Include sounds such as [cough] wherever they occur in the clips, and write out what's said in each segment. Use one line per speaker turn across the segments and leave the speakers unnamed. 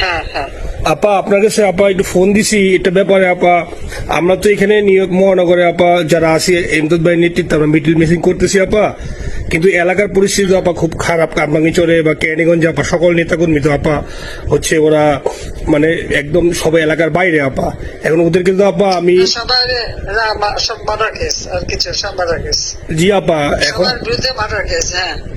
হ্যাঁ হ্যাঁ।
আপা আপনার কাছে আপা একটু ফোন দিছি এটা ব্যাপারে আপা। আমরা তো এখানে নিয়োগ মহানগরে আপা যারা আছি এমদাদ ভাই নেতৃত্বে আমরা মিডিল মিসিং করতেছি আপা। কিন্তু এলাকার পরিস্থিতি আপা খুব খারাপ কামরাঙ্গিচরে বা ক্যানিগঞ্জে আপা সকল নেতাকর্মী তো আপা হচ্ছে ওরা মানে একদম সবাই এলাকার বাইরে আপা। এখন ওদেরকে তো আপা আমি
কেস
জি আপা এখন
বিরুদ্ধে হ্যাঁ।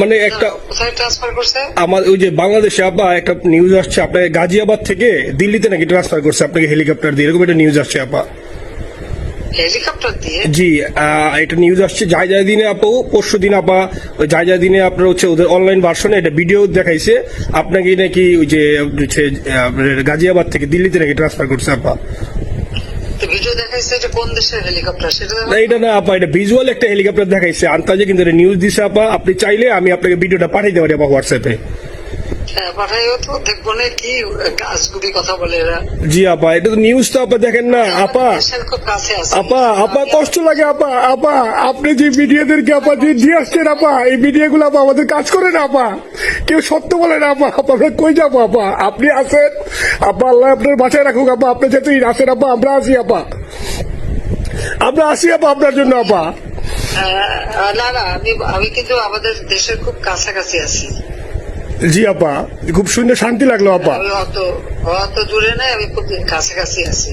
মানে একটা
কোথায় ট্রান্সফার করছে?
আমার ওই যে বাংলাদেশে আপা একটা নিউজ আসছে আপনার গাজিয়াবাদ থেকে দিল্লিতে নাকি ট্রান্সফার করছে আপনাকে হেলিকপ্টার দিয়ে? এরকম একটা নিউজ আসছে আপা
হেলিকপ্টার দিয়ে?
জি এটা নিউজ আসছে যাই যাই দিনে আপু পরশু দিন আপা ওই যাই যাই দিনে আপনার হচ্ছে ওদের অনলাইন ভার্সনে এটা ভিডিও দেখাইছে আপনাকে নাকি ওই যে গাজিয়াবাদ থেকে দিল্লিতে নাকি ট্রান্সফার করছে আপা
তো ভিডিও দেখাইছে যে কোন দেশের হেলিকপ্টার সেটা
না এটা না আপা এটা ভিজুয়াল একটা হেলিকপ্টার দেখাইছে। আন্তাজে কিন্তু নিউজ দিছে আপা। আপনি চাইলে আমি আপনাকে ভিডিওটা পাঠাইতে পারি আপা হোয়াটসঅ্যাপে
হ্যাঁ পাঠাইও তো। দেখব না কি গাছগুলি কথা বলে এরা।
জি আপা এটা তো নিউজ তো আপা দেখেন না আপা।
কাছে আছে।
আপা আপা কষ্ট লাগে আপা আপা। আপনি যে মিডিয়াদেরকে আপা যে দিয়ে আসছেন আপা এই মিডিয়াগুলো আপা আমাদের কাজ করে না আপা। কেউ সত্য বলে না আপা আপা আমরা কই যাব আপা আপনি আছেন? আপা আল্লাহ আপনার বাঁচায় রাখুক আপা আপনি যেহেতু আছেন আপা আমরা আছি আপা আমরা আসি আপা আপনার জন্য আপা
না না আমি আমি কিন্তু আমাদের দেশের খুব কাছাকাছি আছি।
জি আপা খুব শুনে শান্তি লাগল আপা
অত দূরে নাই আমি খুব কাছাকাছি আছি।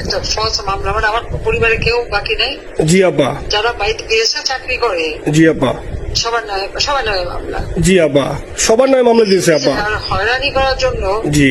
একটা ফলস মামলা মানে আমার পরিবারে কেউ বাকি নেই।
জি আপা
যারা বাইরে গিয়েছে চাকরি করে।
জি আপা
সবার নয় সবার নয় মামলা।
জি আপা সবার নয় মামলা দিয়েছে আপা
হয়রানি করার জন্য
জি।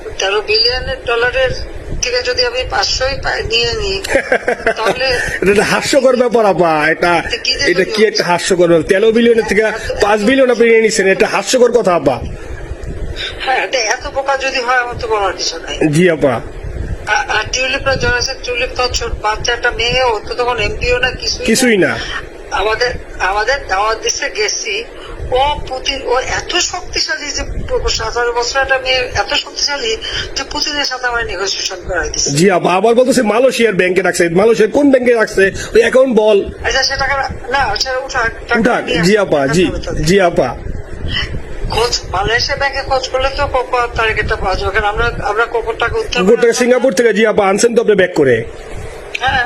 তেরো বিলিয়নের ডলারের থেকে যদি আমি পাঁচশোই নিয়ে নিই তাহলে [laughs]
এটা হাস্যকর ব্যাপার আপা। এটা এটা কি একটা হাস্যকর ব্যাপার? তেরো বিলিয়নের থেকে পাঁচ বিলিয়ন আপনি নিয়ে নিচ্ছেন এটা হাস্যকর কথা আপা।
হ্যাঁ এটা এত বোকা যদি হয় আমার তো বলার কিছু নাই।
জি আপা।
আর- টিউলিপটা জড়াছে টিউলিপ তো একটা মেয়ে ও তো তখন এমপিও না কিছুই
কিছুই না।
আমাদের আমাদের দাওয়াত দিচ্ছে গেছি ও পুতিন ও এত শক্তিশালী যে সতেরো বছর একটা মেয়ে এত শক্তিশালী যে পুতিনের সাথে আমার নেগোসিয়েশন করাই দিচ্ছে
জি আপা আবার বলতেছে মালয়েশিয়ার ব্যাংকে রাখছে। মালয়েশিয়ার কোন ব্যাংকে রাখছে? ওই অ্যাকাউন্ট বল।
আচ্ছা সে টাকা না সেটা উঠাক টাকা
উঠাক জি আপা জি জি আপা।
খোঁজ মালয়েশিয়া ব্যাংকে খোঁজ করলে তো কোকো তারিখটা পাওয়া যাবে। কারণ আমরা আমরা কোকোর টাকা উত্তর
গোটা সিঙ্গাপুর থেকে জি আপা আনছেন তো আপনি ব্যাক করে।
হ্যাঁ।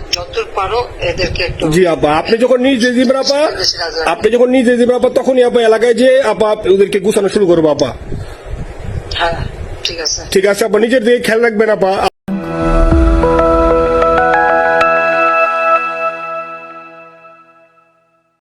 জি আপা আপনি যখন নিজে আপা আপনি যখন নিজে আপা তখনই আপা এলাকায় যে আপা ওদেরকে গুছানো শুরু করব আপা।
হ্যাঁ ঠিক আছে।
ঠিক আছে আপা নিজের দিকে খেয়াল রাখবেন আপা।